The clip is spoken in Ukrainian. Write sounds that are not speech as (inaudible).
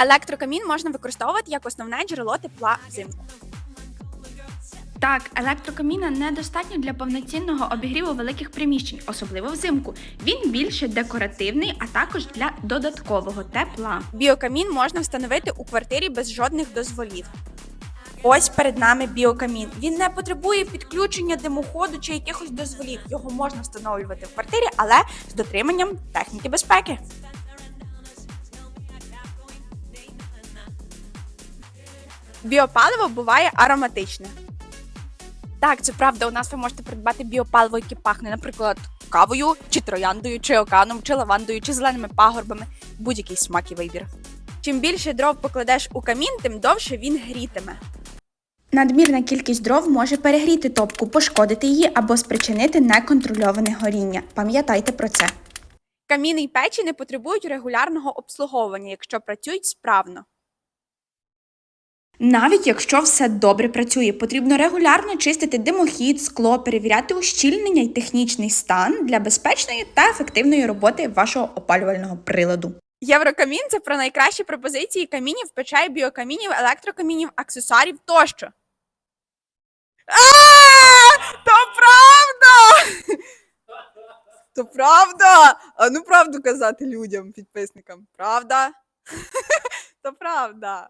Електрокамін можна використовувати як основне джерело тепла взимку. Так, електрокаміна недостатньо для повноцінного обігріву великих приміщень, особливо взимку. Він більше декоративний, а також для додаткового тепла. Біокамін можна встановити у квартирі без жодних дозволів. Ось перед нами біокамін. Він не потребує підключення димоходу чи якихось дозволів. Його можна встановлювати в квартирі, але з дотриманням техніки безпеки. Біопаливо буває ароматичне. Так, це правда. У нас ви можете придбати біопаливо, яке пахне, наприклад, кавою, чи трояндою, чи оканом, чи лавандою, чи зеленими пагорбами. Будь-який смак і вибір. Чим більше дров покладеш у камін, тим довше він грітиме. Надмірна кількість дров може перегріти топку, пошкодити її або спричинити неконтрольоване горіння. Пам'ятайте про це. Каміни й печі не потребують регулярного обслуговування, якщо працюють справно. Навіть якщо все добре працює, потрібно регулярно чистити димохід, скло, перевіряти ущільнення і технічний стан для безпечної та ефективної роботи вашого опалювального приладу. Єврокамін це про найкращі пропозиції камінів, печей, біокамінів, електрокамінів, аксесуарів тощо. То правда! То правда! А ну правду казати людям, підписникам. Правда? (laughs) То правда.